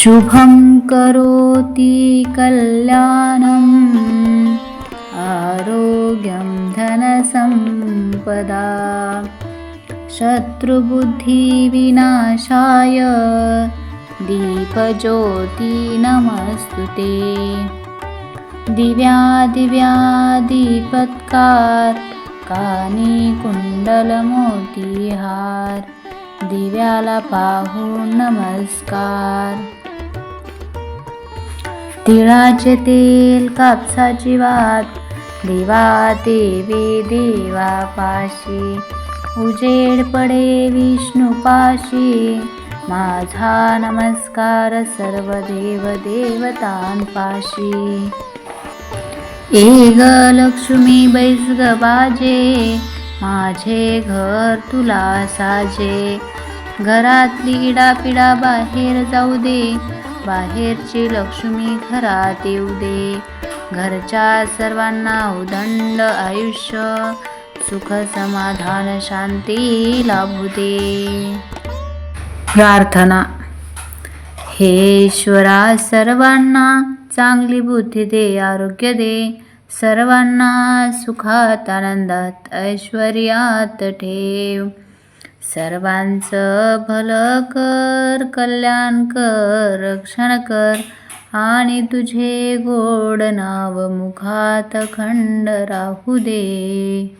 शुभं करोति कल्याणम् आरोग्यं धनसम्पदा शत्रुबुद्धिविनाशाय दीपज्योती नमस्तु ते दिव्या दिव्या दीपत्कार कानी कुंडलमोतीहार दिव्याला पाहून नमस्कार तिळाचे तेल कापसाची वात देवा देवी देवा पाशी उजेड पडे विष्णू पाशी माझा नमस्कार सर्व देव देवतांपाशी. ए ग लक्ष्मी बैस ग बाजे माझे घर तुला साजे. घरातली इडापिडा बाहेर जाऊ दे बाहेरची लक्ष्मी घरात येऊ दे. घरच्या सर्वांना उदंड आयुष्य सुख समाधान शांती लाभू दे. प्रार्थना. हे ईश्वरा सर्वांना चांगली बुद्धी दे आरोग्य दे. सर्वांना सुखात आनंदात ऐश्वर्यात ठेव. सर्वांचं भलं कर कल्याण कर रक्षण कर. आणि तुझे गोड नाव मुखात खंड राहू दे.